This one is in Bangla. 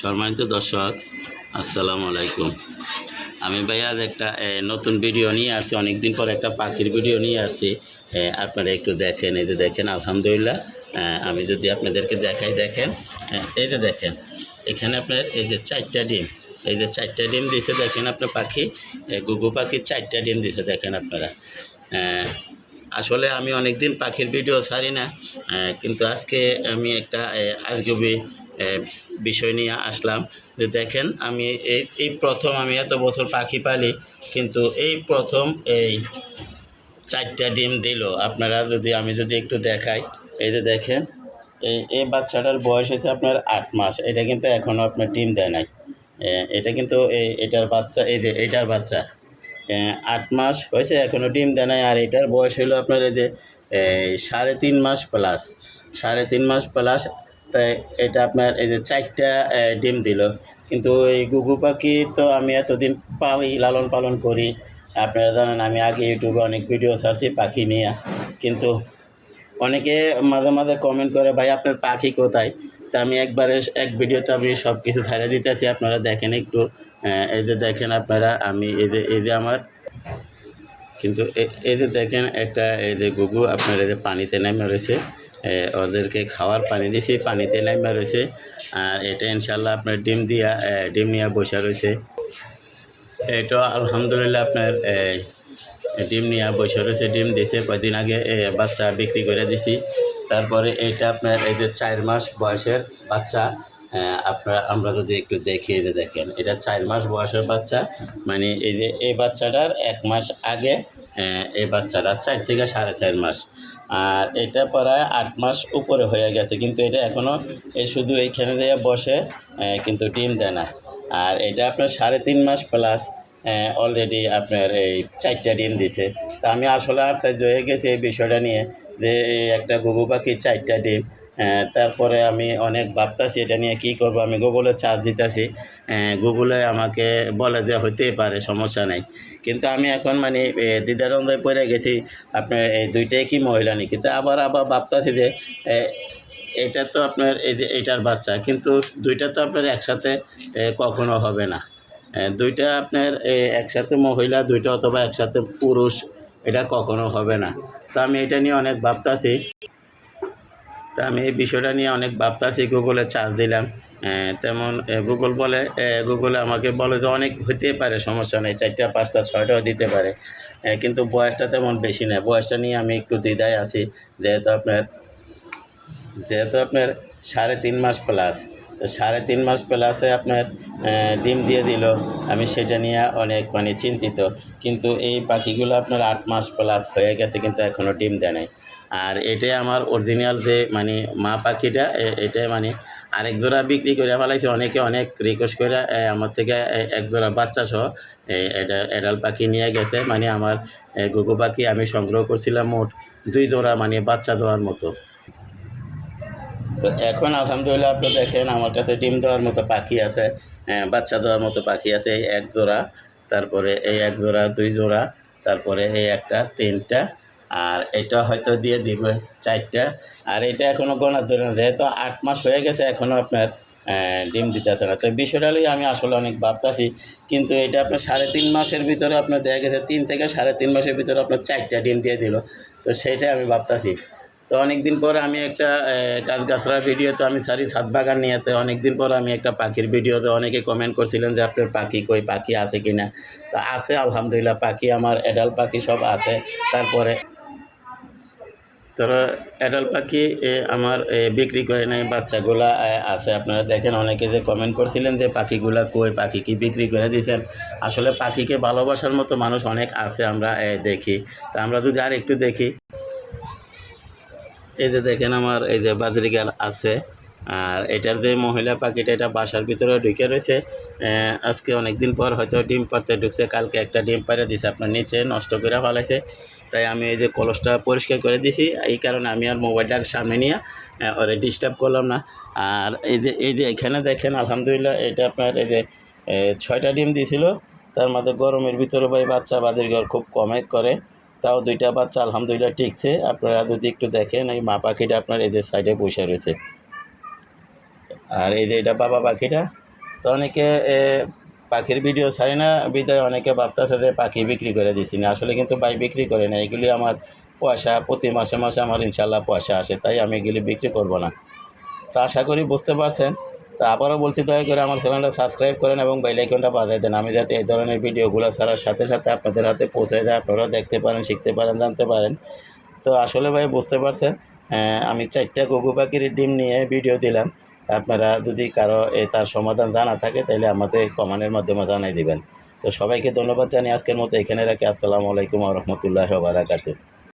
সম্মানিত দর্শক, আসসালামু আলাইকুম। আমি ভাই আজ একটা নতুন ভিডিও নিয়ে আসছি অনেক দিন পর একটা পাখির ভিডিও নিয়ে আসছি। আপনারা একটু দেখেন, এই যে দেখেন, আলহামদুলিল্লাহ। আমি যদি আপনাদেরকে দেখাই, দেখেন এই যে দেখেন, এখানে আপনার এই যে চারটা ডিম, এই যে চারটা ডিম দিছে, দেখেন আপনার পাখি গুগু পাখির চারটা ডিম দিছে, দেখেন আপনারা। আসলে আমি অনেক দিন পাখির ভিডিও ছাড়ি না কিন্তু আজকে আমি একটা আজগুবি বিষয় নিয়ে আসলাম যে দেখেন আমি এই এই প্রথম আমি এত বছর পাখি পালি, কিন্তু এই প্রথম এই চারটা ডিম দিল। আপনারা যদি, আমি যদি একটু দেখাই, এই যে দেখেন, এই এই বাচ্চাটার বয়স হয়েছে আপনার আট মাস, এটা কিন্তু এখনও আপনার ডিম দেয় নাই। এটা কিন্তু এই, এটার বাচ্চা, এই যে এটার বাচ্চা আট মাস হয়েছে এখনও ডিম দেয় নাই, আর এটার বয়স হলো আপনার এই যে সাড়ে তিন মাস প্লাস সাড়ে তিন মাস প্লাস তাই এটা আপনার এই যে চারটা ডিম দিল। কিন্তু এই গুগু পাখি তো আমি এতদিন পাই লালন পালন করি। আপনারা জানেন আমি আগে ইউটিউবে অনেক ভিডিও ছাড়ছি পাখি নিয়ে। কিন্তু অনেকে মাঝে মাঝে কমেন্ট করে, ভাই, আপনার পাখি কোথায়? তা আমি একবারে এক ভিডিওতে আমি সব কিছু ছাড়ে দিতেছি, আপনারা দেখেন একটু। এই যে দেখেন আপনারা, আমি এই যে এই যে আমার। কিন্তু এই যে দেখেন একটা, এই যে গুগু আপনার এই যে পানিতে নেমে রয়েছে। ওদেরকে খাওয়ার পানি দিয়েছি পানিতে নেমে রয়েছে আর এটা ইনশাল্লাহ আপনার ডিম দিয়া ডিম নিয়ে বসে রয়েছে এটা আলহামদুলিল্লাহ আপনার ডিম নিয়ে বসে রয়েছে ডিম দিছে। কয়দিন আগে বাচ্চা বিক্রি করে দিছি। তারপরে এটা আপনার, এই যে চার মাস বয়সের বাচ্চা আপনারা, আমরা যদি একটু দেখি, এই যে দেখেন, এটা চার মাস বয়সের বাচ্চা। মানে এই যে, এই বাচ্চাটার এক মাস আগে এই বাচ্চাটা চার থেকে সাড়ে চার মাস। আর এটা প্রায় আট মাস উপরে হয়ে গেছে, কিন্তু এটা এখনও এই শুধু এইখানে দিয়ে বসে কিন্তু ডিম দেয় না। আর এটা আপনার সাড়ে তিন মাস প্লাস অলরেডি আপনার এই চারটা ডিম দিছে। তা আমি আসলে আশ্চর্য হয়ে গেছি এই বিষয়টা নিয়ে যে একটা গুগু পাখি চারটা ডিম তারপরে আমি অনেক ভাবতাছি, এটা নিয়ে কী করব? আমি গুগলে চার্জ দিতেছি। গুগলে আমাকে বলে যে হইতেই পারে, সমস্যা নেই। কিন্তু আমি এখন মানে দ্বিধাদ্বন্দ্বে পড়ে গেছি, আপনার এই দুইটাই কি মহিলা নাকি? তা আবার আবার ভাবতাছি যে এটা তো আপনার এই যে, এটার বাচ্চা। কিন্তু দুইটা তো আপনার একসাথে কখনো হবে না। দুইটা আপনার একসাথে মহিলা, দুইটা অথবা একসাথে পুরুষ, এটা কখনো হবে না। তো আমি এটা নিয়ে অনেক ভাবতাছি। তা আমি এই বিষয়টা নিয়ে অনেক ভাবতাছি গুগলে চার্জ দিলাম। তেমন গুগল বলে গুগলে আমাকে বলে যে অনেক হতেই পারে, সমস্যা নেই, চারটা, পাঁচটা, ছয়টাও দিতে পারে। কিন্তু বয়সটা তেমন বেশি না, বয়সটা নিয়ে আমি একটু দ্বিধায় আছি, যেহেতু আপনার যেহেতু আপনার সাড়ে তিন মাস প্লাস তো সাড়ে তিন মাস প্লাসে আপনার ডিম দিয়ে দিল। আমি সেটা নিয়ে অনেক মানে চিন্তিত। কিন্তু এই পাখিগুলো আপনার আট মাস প্লাস হয়ে গেছে, কিন্তু এখনও ডিম দেয় নাই। আর এটাই আমার অরিজিনাল যে মানে মা পাখিটা এটাই মানে আরেক জোড়া বিক্রি করে ফেলাইছে। অনেকে অনেক রিকোয়েস্ট করে আমার থেকে এক জোড়া বাচ্চা সহ এডা- এডাল পাখি নিয়ে গেছে। মানে আমার গুগু পাখি আমি সংগ্রহ করছিলাম মোট দুই জোড়া মানে বাচ্চা দেওয়ার মতো। তো এখন আলহামদুলিল্লাহ আপনি দেখেন আমার কাছে ডিম দেওয়ার মতো পাখি আছে হ্যাঁ, বাচ্চা দেওয়ার মতো পাখি আছে এই এক জোড়া তারপরে এই এক জোড়া দুই জোড়া তারপরে এই একটা তিনটা আর এটা হয়তো দিয়ে দিবে চারটা আর এটা এখনও গোনার ধরে না যেহেতু আট মাস হয়ে গেছে এখনও আপনার ডিম দিতেছে না। তো বিষয়টা আমি আসলে অনেক ভাবতাছি কিন্তু এটা আপনার সাড়ে তিন মাসের ভিতরে আপনার দেখা গেছে তিন থেকে সাড়ে তিন মাসের ভিতরে আপনার চারটা ডিম দিয়ে দিল। তো সেইটাই আমি ভাবতাছি। তো অনেক দিন পর আমি একটা গাছ গাছড়ার ভিডিও তো আমি সারি ছাদ বাগান নিয়ে তো অনেক দিন পর আমি একটা পাখির ভিডিওতে অনেকে কমেন্ট করছিলেন যে আপনার পাখি কই, পাখি আছে কি না তো আছে, আলহামদুলিল্লাহ, পাখি আমার অ্যাডাল পাখি সব আছে। তারপরে তোরা অ্যাডাল পাখি আমার বিক্রি করে নাই, বাচ্চাগুলা আছে। আপনারা দেখেন, অনেকে যে কমেন্ট করছিলেন যে পাখিগুলা কই, পাখি কি বিক্রি করে দিয়েছেন আসলে পাখিকে ভালোবাসার মতো মানুষ অনেক আছে আমরা দেখি। তা আমরা যদি আর একটু দেখি। এই যে দেখেন আমার এই যে বাজরিগাল আছে, আর এটার যে মহিলা পাখিটা, এটা বাসার ভিতরে ঢুকে রয়েছে। আজকে অনেক দিন পর হয়তো ডিম পারতে ঢুকছে, কালকে একটা ডিম পারে দিছে, আপনার নিচে নষ্ট করে ফেলাইছে। তাই আমি এই যে কলসটা পরিষ্কার করে দিছি, এই কারণে আমি আর মোবাইলটা সামনে নিয়ে ওরে ডিস্টার্ব করলাম না। আর এই যে এই যে এখানে দেখেন, আলহামদুলিল্লাহ, এটা আপনার এই যে ছয়টা ডিম দিয়েছিল তার মধ্যে গরমের ভিতরে ভাই বাচ্চা বাজিরঘর খুব কমে করে। তাও দুইটা বাচ্চা, আলহামদুলিল্লাহ টিকছে আপনারা যদি একটু দেখেন, এই মা পাখিটা আপনার এদের সাইডে বসে রয়েছে। আর এই যে এটা বাবা পাখিটা, তো অনেকে পাখির ভিডিও ছাড়ে না, বিদায় অনেকে ভাবতেছে যে পাখি বিক্রি করে দিছি না। আসলে কিন্তু ভাই বিক্রি করে না, এগুলি আমার পয়সা, প্রতি মাসে মাসে আমার ইনশাল্লাহ পয়সা আসে, তাই আমি এগুলি বিক্রি করব না। তো আশা করি বুঝতে পারছেন তো আবারও বলছি দয়া করে আমার চ্যানেলটা সাবস্ক্রাইব করেন এবং বেল আইকনটা বাজায় দেন। আমি যাতে এই ধরনের ভিডিওগুলো ছাড়ার সাথে সাথে আপনাদের হাতে পৌঁছে দেয় আপনারা দেখতে পারেন শিখতে পারেন জানতে পারেন। তো আসলে ভাই বুঝতে পারছেন? আহ, আমি চারটা ঘুঘু পাখির ডিম নিয়ে ভিডিও দিলাম। আপনারা যদি কারও এ তার সমাধান জানা থাকে তাহলে আমাদের কমেন্টের মাধ্যমে জানাই দিবেন। তো সবাইকে ধন্যবাদ জানিয়ে আজকের মতো এখানে রাখি। আসসালামু আলাইকুম রহমতুল্লাহ বারাকাতু